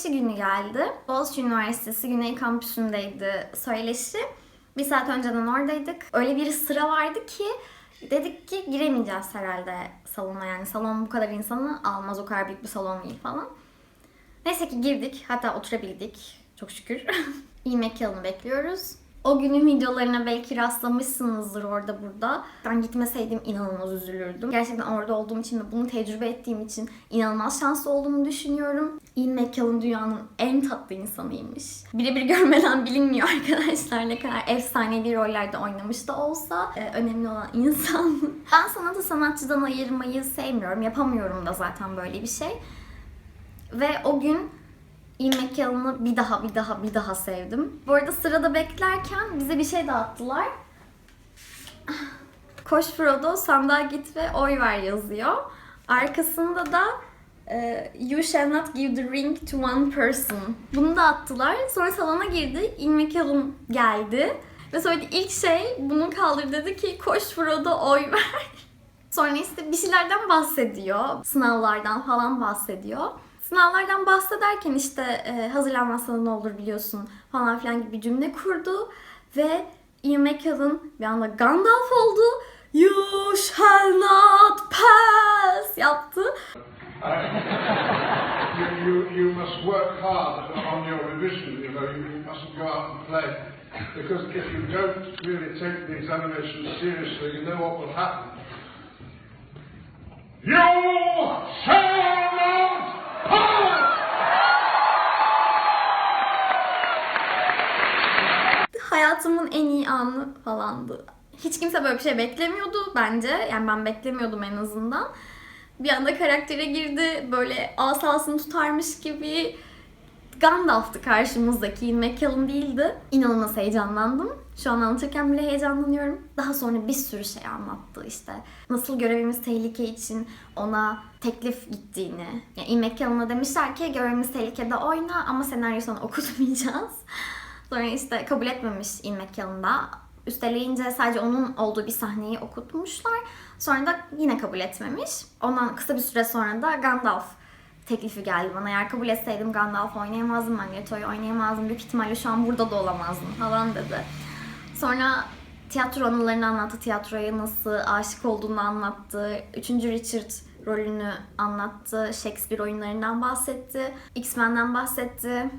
söyleşi günü geldi. Boğaziçi Üniversitesi Güney Kampüsü'ndeydi söyleşi. Bir saat önceden oradaydık. Öyle bir sıra vardı ki dedik ki giremeyeceğiz herhalde salona yani salon bu kadar insanı almaz o kadar büyük bir salon değil falan. Neyse ki girdik hatta oturabildik çok şükür. İlmek yılını bekliyoruz. O günün videolarına belki rastlamışsınızdır orada burada. Ben gitmeseydim inanılmaz üzülürdüm. Gerçekten orada olduğum için ve bunu tecrübe ettiğim için inanılmaz şanslı olduğumu düşünüyorum. Ian McKellen dünyanın en tatlı insanıymış. Birebir görmeden bilinmiyor arkadaşlar ne kadar efsanevi rollerde oynamış da olsa e, önemli olan insan. ben sanatı sanatçıdan ayırmayı sevmiyorum. Yapamıyorum da zaten böyle bir şey. Ve o gün Ian McKellen'ı bir daha bir daha bir daha sevdim. Bu arada sırada beklerken bize bir şey dağıttılar. Koş Frodo sandığa git ve oy ver yazıyor. Arkasında da e, You shall not give the ring to one person. Bunu da attılar. Sonra salona girdi. McKellen geldi. Ve söyledi ilk şey bunu kaldır dedi ki koş Frodo oy ver. Sonra işte bir şeylerden bahsediyor. Sınavlardan falan bahsediyor. Sınavlardan bahsederken işte e, hazırlanmazsan ne olur biliyorsun falan filan gibi bir cümle kurdu. Ve Ian McKellen bir anda Gandalf oldu. You shall not pass yaptı. you, you, you must work hard on your revision, you know, you mustn't go out and play. Because if you don't really take the examination seriously, you know what will happen. You shall not Hayatımın en iyi anı falandı. Hiç kimse böyle bir şey beklemiyordu bence. Yani ben beklemiyordum en azından. Bir anda karaktere girdi. Böyle asasını tutarmış gibi Gandalf'tı karşımızdaki. Ian McKellen değildi. İnanılmaz heyecanlandım. Şu an anlatırken bile heyecanlanıyorum. Daha sonra bir sürü şey anlattı işte. Nasıl görevimiz tehlike için ona teklif gittiğini. Yani Ian McKellen'a demişler ki görevimiz tehlikede oyna ama senaryo sana okutmayacağız. Sonra işte kabul etmemiş Ian McKellen da. Üsteleyince sadece onun olduğu bir sahneyi okutmuşlar. Sonra da yine kabul etmemiş. Ondan kısa bir süre sonra da Gandalf teklifi geldi bana. Eğer kabul etseydim Gandalf oynayamazdım, Magneto'yu oynayamazdım. Büyük ihtimalle şu an burada da olamazdım falan dedi. Sonra tiyatro anılarını anlattı. Tiyatroya nasıl aşık olduğunu anlattı. Üçüncü Richard rolünü anlattı. Shakespeare oyunlarından bahsetti. X-Men'den bahsetti.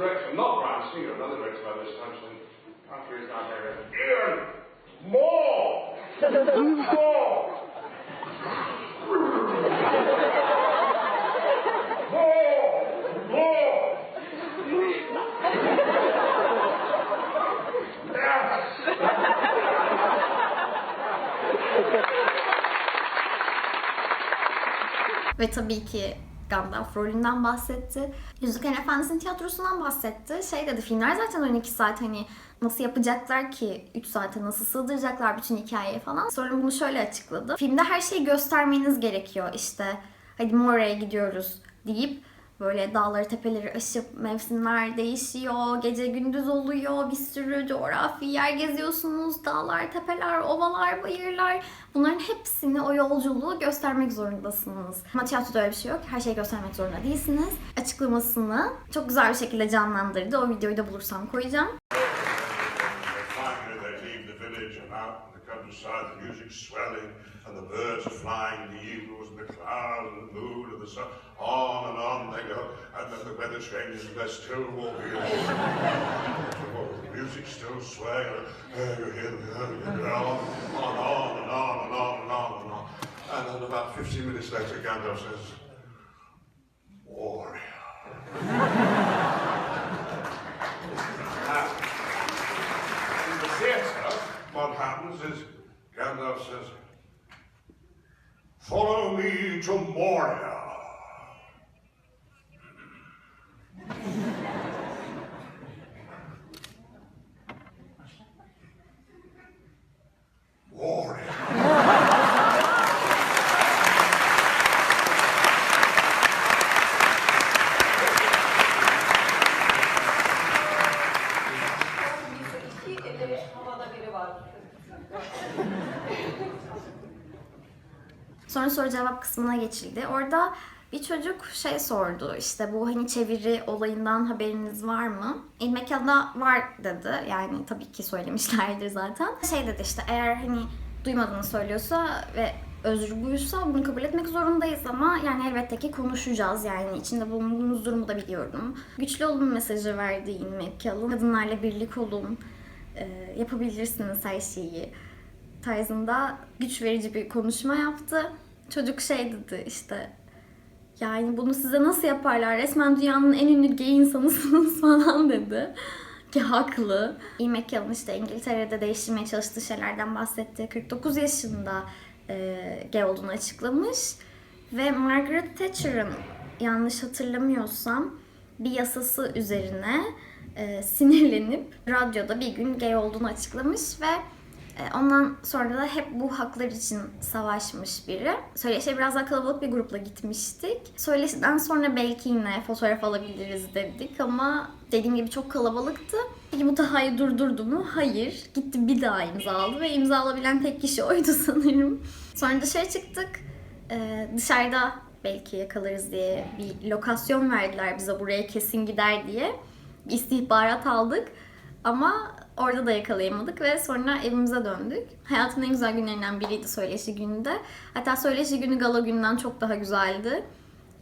And the director, not Brian Singer, another director by this time, said, after he's not there, Ian, more! more! more! More! Yes! Ve tabii ki Gandalf rolünden bahsetti. Yüzüklerin Efendisi'nin tiyatrosundan bahsetti. Şey dedi filmler zaten 12 saat hani nasıl yapacaklar ki 3 saate nasıl sığdıracaklar bütün hikayeyi falan. Sonra bunu şöyle açıkladı. Filmde her şeyi göstermeniz gerekiyor işte. Hadi Morea'ya gidiyoruz deyip böyle dağları tepeleri aşıp mevsimler değişiyor, gece gündüz oluyor, bir sürü coğrafi yer geziyorsunuz, dağlar, tepeler, ovalar, bayırlar. Bunların hepsini o yolculuğu göstermek zorundasınız. Ama tiyatroda öyle bir şey yok. Her şeyi göstermek zorunda değilsiniz. Açıklamasını çok güzel bir şekilde canlandırdı. O videoyu da bulursam koyacağım. Village and out in the countryside, the music's swelling, and the birds are flying, the eagles and the clouds and the moon and the sun. On and on they go, and then the weather changes and they're still walking along. the music's still swaying, and you hear going on and on and on and on and on and on. And then about 15 minutes later, Gandalf says, Warrior. Now, in the theatre, what happens is Gandalf says, Follow me to Moria. Sonra soru cevap kısmına geçildi. Orada bir çocuk şey sordu işte bu hani çeviri olayından haberiniz var mı? İlmek da var dedi. Yani tabii ki söylemişlerdir zaten. Şey dedi işte eğer hani duymadığını söylüyorsa ve özür buysa bunu kabul etmek zorundayız ama yani elbette ki konuşacağız yani içinde bulunduğumuz durumu da biliyorum. Güçlü olun mesajı verdi İlmek Yalın. Kadınlarla birlik olun, e, yapabilirsiniz her şeyi tarzında güç verici bir konuşma yaptı. Çocuk şey dedi işte yani bunu size nasıl yaparlar? Resmen dünyanın en ünlü gay insanısınız falan dedi. Ki haklı. İlmek Yalın işte İngiltere'de değiştirmeye çalıştığı şeylerden bahsetti. 49 yaşında e, gay olduğunu açıklamış. Ve Margaret Thatcher'ın yanlış hatırlamıyorsam bir yasası üzerine e, sinirlenip radyoda bir gün gay olduğunu açıklamış ve e, Ondan sonra da hep bu haklar için savaşmış biri. Söyleşiye biraz daha kalabalık bir grupla gitmiştik. Söyleşiden sonra belki yine fotoğraf alabiliriz dedik ama dediğim gibi çok kalabalıktı. Peki bu Taha'yı durdurdu mu? Hayır. Gitti bir daha imza aldı ve imza alabilen tek kişi oydu sanırım. Sonra dışarı çıktık. Ee, dışarıda belki yakalarız diye bir lokasyon verdiler bize buraya kesin gider diye. Bir istihbarat aldık. Ama orada da yakalayamadık ve sonra evimize döndük. Hayatımın en güzel günlerinden biriydi söyleşi günü de. Hatta söyleşi günü gala günden çok daha güzeldi.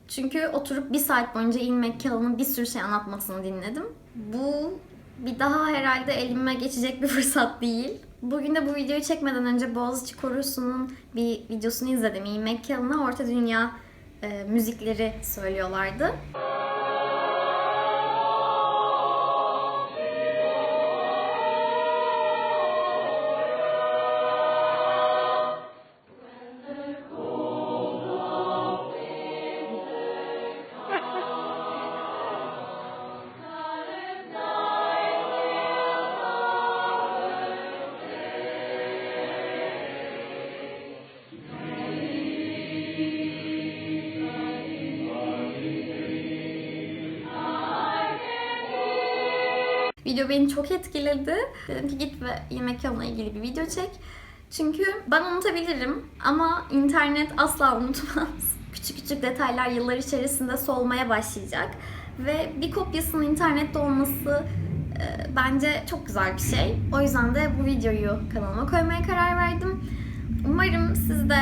Çünkü oturup bir saat boyunca İlmek Kalın'ın bir sürü şey anlatmasını dinledim. Bu bir daha herhalde elime geçecek bir fırsat değil. Bugün de bu videoyu çekmeden önce Boğaziçi Korosu'nun bir videosunu izledim. İlmek Kalın'a Orta Dünya e, müzikleri söylüyorlardı. Video beni çok etkiledi. Dedim ki git ve yemek yoluna ilgili bir video çek. Çünkü ben unutabilirim ama internet asla unutmaz. Küçük küçük detaylar yıllar içerisinde solmaya başlayacak. Ve bir kopyasının internette olması e, bence çok güzel bir şey. O yüzden de bu videoyu kanalıma koymaya karar verdim. Umarım siz de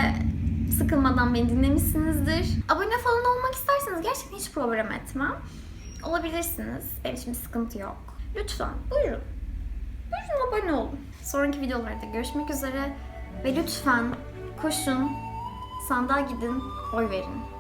sıkılmadan beni dinlemişsinizdir. Abone falan olmak isterseniz gerçekten hiç problem etmem. Olabilirsiniz. Benim için bir sıkıntı yok. Lütfen buyurun. Buyurun abone olun. Sonraki videolarda görüşmek üzere. Ve lütfen koşun, sandığa gidin, oy verin.